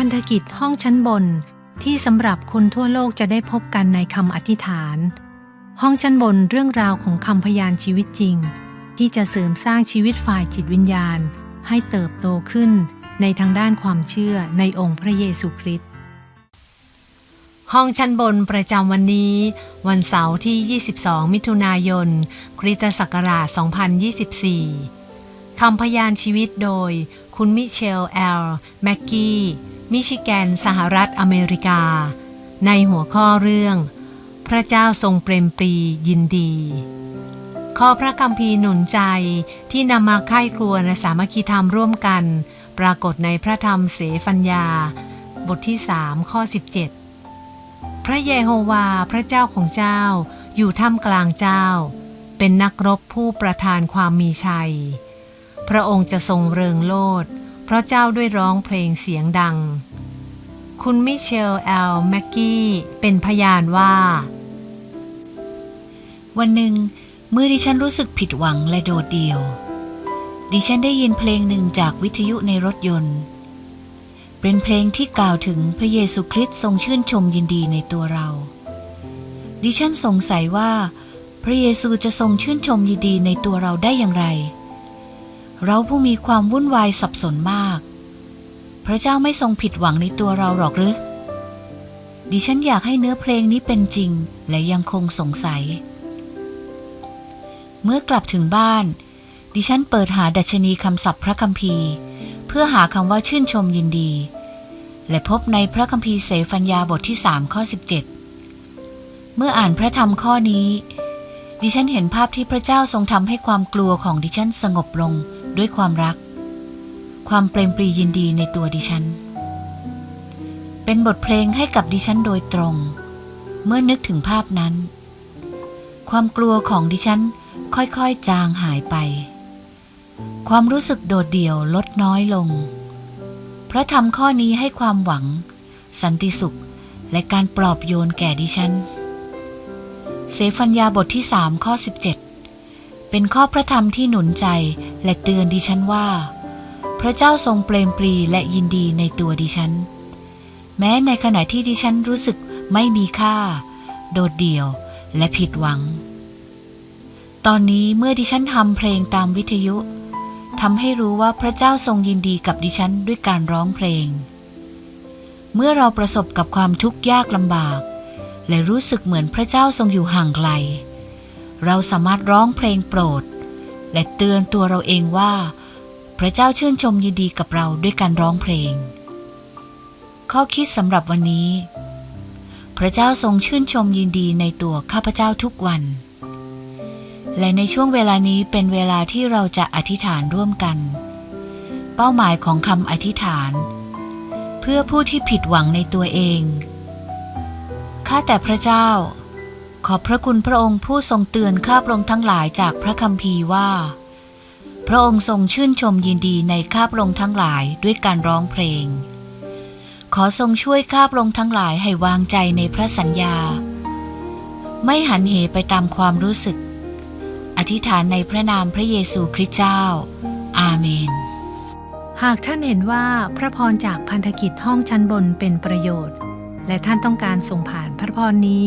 พันธกิจห้องชั้นบน ที่สำหรับคนทั่วโลกจะได้พบกันในคำอธิษฐาน ห้องชั้นบนเรื่องราวของคำพยานชีวิตจริง ที่จะเสริมสร้างชีวิตฝ่ายจิตวิญญาณ ให้เติบโตขึ้นในทางด้านความเชื่อในองค์พระเยซูคริสต์ห้องชั้นบนประจำวันนี้ วันเสาร์ที่ 22 มิถุนายน คริสตศักราช 2024 คำพยานชีวิตโดย คุณมิเชลแอล แม็กกี้ มิชิแกน สหรัฐอเมริกา ในหัวข้อเรื่อง พระเจ้าทรงเปรมปรียินดี ข้อพระคัมภีร์หนุนใจที่นำมาค่ายครัวและสามัคคีธรรมร่วมกัน ปรากฏในพระธรรมเสฟัญญา บทที่3ข้อ 17 พระเยโฮวาห์พระเจ้าของเจ้า อยู่ท่ามกลางเจ้า เป็นนักรบผู้ประทานความมีชัย พระองค์จะทรงเริงโลด พราะเจ้าด้วยร้องเพลงเสียงดัง คุณมิเชลแอลแม็กกี้เป็นพยานว่า วันหนึ่งเมื่อดิฉันรู้สึกผิดหวังและโดดเดี่ยว ดิฉันได้ยินเพลงหนึ่งจากวิทยุในรถยนต์ เป็นเพลงที่กล่าวถึงพระเยซูคริสต์ทรงชื่นชมยินดีในตัวเรา ดิฉันสงสัยว่า พระเยซูจะทรงชื่นชมยินดีในตัวเราได้อย่างไร เราผู้มีความวุ่นวายสับสนมาก พระเจ้าไม่ทรงผิดหวังในตัวเราหรอกหรือ ดิฉันอยากให้เนื้อเพลงนี้เป็นจริงและยังคงสงสัย เมื่อกลับถึงบ้าน ดิฉันเปิดหาดัชนีคำศัพท์พระคัมภีร์ เพื่อหาคำว่าชื่นชมยินดี และพบในพระคัมภีร์เสฟัญญาบทที่3ข้อ 17 เมื่ออ่านพระธรรมข้อนี้ดิฉันเห็นภาพที่พระเจ้าทรงทำให้ความกลัวของดิฉันสงบลง ด้วยความรัก ความเปรมปรียินดีในตัวดิฉัน เป็นบทเพลงให้กับดิฉันโดยตรง เมื่อนึกถึงภาพนั้น ความกลัวของดิฉันค่อยๆจางหายไป ความรู้สึกโดดเดี่ยวลดน้อยลง พระธรรมข้อนี้ให้ความหวัง สันติสุขและการปลอบโยนแก่ดิฉัน เสฟัญญาบทที่สามข้อ 17 เป็นข้อพระธรรมที่หนุนใจ และเตือนดิฉันว่า พระเจ้าทรงเปรมปรีและยินดีในตัวดิฉัน แม้ในขณะที่ดิฉันรู้สึกไม่มีค่า โดดเดี่ยวและผิดหวัง ตอนนี้เมื่อดิฉันทำเพลงตามวิทยุทำให้รู้ว่าพระเจ้าทรงยินดีกับดิฉันด้วยการร้องเพลง เมื่อเราประสบกับความทุกข์ยากลำบาก และรู้สึกเหมือนพระเจ้าทรงอยู่ห่างไกล เราสามารถร้องเพลงโปรด และเตือนตัวเราเองว่า พระเจ้าชื่นชมยินดีกับเราด้วยการร้องเพลง ข้อคิดสำหรับวันนี้ พระเจ้าทรงชื่นชมยินดีในตัวข้าพเจ้าทุกวัน และในช่วงเวลานี้เป็นเวลาที่เราจะอธิษฐานร่วมกัน เป้าหมายของคำอธิษฐาน เพื่อผู้ที่ผิดหวังในตัวเองข้าแต่พระเจ้า ขอบพระคุณพระองค์ผู้ทรงเตือนข้าพระองค์ทั้งหลายจากพระคัมภีร์ว่า พระองค์ทรงชื่นชมยินดีในข้าพระองค์ทั้งหลายด้วยการร้องเพลง ขอทรงช่วยข้าพระองค์ทั้งหลายให้วางใจในพระสัญญา ไม่หันเหไปตามความรู้สึก อธิษฐานในพระนามพระเยซูคริสต์เจ้า อาเมน หากท่านเห็นว่าพระพรจากพันธกิจห้องชั้นบนเป็นประโยชน์ และท่านต้องการส่งผ่านพระพรนี้